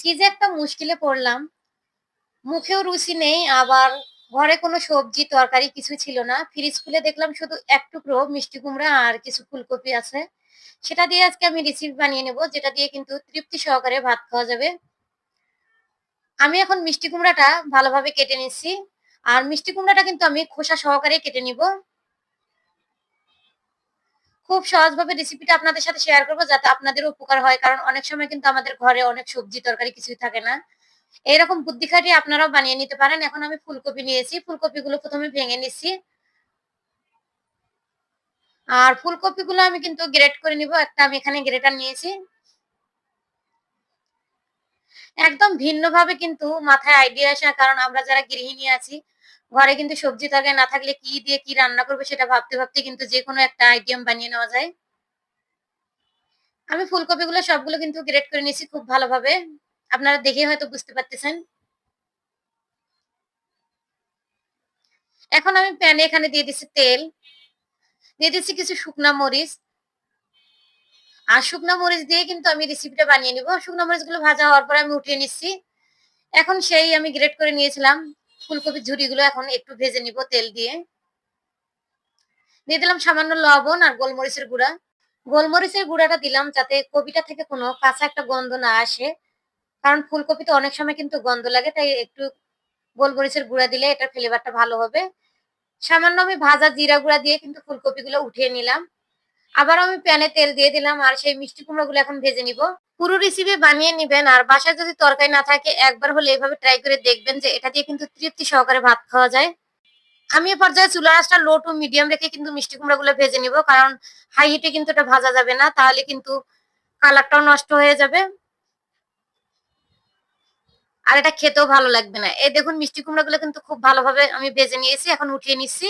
কি যে একটা মুশকিলে পড়লাম। মুখেও রুচি নেই, আবার ঘরে কোনো সবজি, তরকারি কিছু ছিল না। ফ্রিজ খুলে দেখলাম শুধু এক টুকরো মিষ্টি কুমড়া আর কিছু ফুলকপি আছে। সেটা দিয়ে আজকে আমি রেসিপি বানিয়ে নেব, যেটা দিয়ে কিন্তু তৃপ্তি সহকারে ভাত খাওয়া যাবে। আমি এখন মিষ্টি কুমড়াটা ভালোভাবে কেটে নিচ্ছি। আর মিষ্টি কুমড়াটা কিন্তু আমি খোসা সহকারে কেটে নিব। খুব সহজভাবে রেসিপিটা আপনাদের সাথে শেয়ার করব যাতে আপনাদের উপকার হয়। কারণ অনেক সময় কিন্তু আমাদের ঘরে অনেক সবজি তরকারি কিছুই থাকে না। এরকম বুদ্ধি খাটিয়ে আপনারাও বানিয়ে নিতে পারেন। এখন আমি ফুলকপি নিয়েছি। ফুলকপিগুলো প্রথমে ভেঙে নিচ্ছি। আর ফুলকপিগুলো আমি কিন্তু গ্রেট করে নিব। একটা আমি এখানে গ্রেটার নিয়েছি। একদম ভিন্নভাবে কিন্তু মাথায় আইডিয়া আসে কারণ আমরা যারা গৃহিণী আছি, ঘরে কিন্তু সবজি তরকারি না থাকলে কি দিয়ে কি রান্না করবে সেটা ভাবতে, ভাবতে কিন্তু যেকোনো একটা আইটেম বানিয়ে নেওয়া যায়। আমি ফুলকপিগুলো সবগুলো কিন্তু গ্রেট করে নিয়েছি খুব ভালোভাবে। আপনারা দেখে হয়তো বুঝতে পারতেছেন। এখন আমি প্যানে এখানে দিয়ে দিচ্ছি তেল। দিয়ে দিচ্ছি কিছু শুকনা মরিচ। আর শুকনো মরিচ দিয়ে কিন্তু আমি রেসিপিটা বানিয়ে নিব। শুকনা মরিচগুলো ভাজা হওয়ার পরে আমি উঠিয়ে নিচ্ছি। এখন সেই আমি গ্রেট করে নিয়েছিলাম ফুলকপির ঝুরিগুলো এখন একটু ভেজে নিব তেল দিয়ে। দিয়ে দিলাম সামান্য লবণ আর গোলমরিচের গুঁড়া। গোলমরিচের গুঁড়াটা দিলাম যাতে কপিটা থেকে কোনো কাঁচা একটা গন্ধ না আসে। কারণ ফুলকপিতে অনেক সময় কিন্তু গন্ধ লাগে, তাই একটু গোলমরিচের গুঁড়া দিলে এটার ফ্লেভারটা ভালো হবে। সামান্য আমি ভাজা জিরা গুঁড়া দিয়ে কিন্তু ফুলকপিগুলো উঠিয়ে নিলাম। আবার আমি প্যানে তেল দিয়ে দিলাম আর সেই মিষ্টি কুমড়োগুলো এখন ভেজে নিব। পুরো রেসিপি বানিয়ে নিবেন আর বাসায় যদি তরকারি না থাকে, একবার হলে এভাবে ট্রাই করে দেখবেন যে এটা দিয়ে কিন্তু তৃপ্তি সহকারে ভাত খাওয়া যায়। আমি এ পর্যায়ে চুলা আঁচটা লো টু মিডিয়াম রেখে কিন্তু মিষ্টি কুমড়াগুলো ভেজে নিব, কারণ হাই হিটে কিন্তু এটা ভাজা যাবে না, তাহলে কিন্তু কালারটাও নষ্ট হয়ে যাবে। আর এটা খেতেও ভালো লাগবে না। এই দেখুন মিষ্টি কুমড়াগুলো কিন্তু খুব ভালোভাবে আমি ভেজে নিয়েছি। এখন উঠিয়ে নিচ্ছি।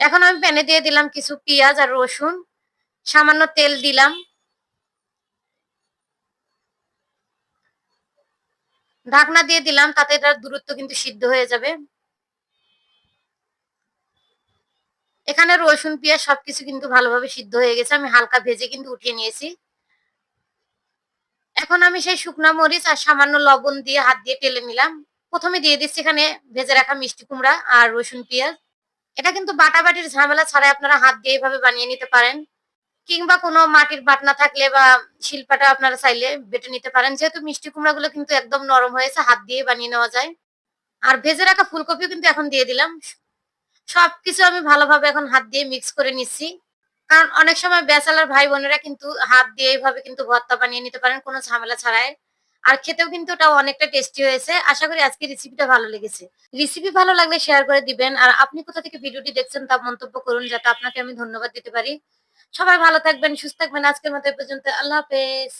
এখন আমি প্যানে দিয়ে দিলাম কিছু পেঁয়াজ আর রসুন। সামান্য তেল দিলাম। ঢাকনা দিয়ে দিলাম তাতে এটার দূরত্ব কিন্তু সিদ্ধ হয়ে যাবে। এখানে রসুন, পেঁয়াজ সবকিছু কিন্তু ভালোভাবে সিদ্ধ হয়ে গেছে। আমি হালকা ভেজে কিন্তু উঠিয়ে নিয়েছি। এখন আমি সেই শুকনা মরিচ আর সামান্য লবণ দিয়ে হাত দিয়ে টেলে নিলাম। প্রথমে দিয়ে দিচ্ছি এখানে ভেজে রাখা মিষ্টি কুমড়া আর রসুন, পেঁয়াজ। এটা কিন্তু বাটাবাটির ঝামেলা ছাড়াই আপনারা হাত দিয়ে এভাবে বানিয়ে নিতে পারেন। কিংবা কোনো মাটির বাটনা থাকলে বা শিল্পাটা আপনারা চাইলে বেটে নিতে পারেন। যেহেতু মিষ্টি কুমড়াগুলো কিন্তু একদম নরম হয়েছে, হাত দিয়ে বানিয়ে নেওয়া যায়। আর ভেজে রাখা ফুলকপিও কিন্তু এখন দিয়ে দিলাম। সবকিছু আমি ভালোভাবে এখন হাত দিয়ে মিক্স করে নিচ্ছি। কারণ অনেক সময় ব্যাচেলর ভাই বোনেরা কিন্তু হাত দিয়ে এভাবে কিন্তু ভর্তা বানিয়ে নিতে পারেন কোনো ঝামেলা ছাড়াই। আর খেতেও কিন্তু ওটা অনেকটা টেস্টি হয়েছে। আশা করি আজকে রেসিপিটা ভালো লেগেছে। রেসিপি ভালো লাগলে শেয়ার করে দিবেন। আর আপনি কোথা থেকে ভিডিওটি দেখছেন তা মন্তব্য করুন যাতে আপনাকে আমি ধন্যবাদ দিতে পারি। সবাই ভালো থাকবেন, সুস্থ থাকবেন। আজকের মতো পর্যন্ত। আল্লাহ হাফেজ।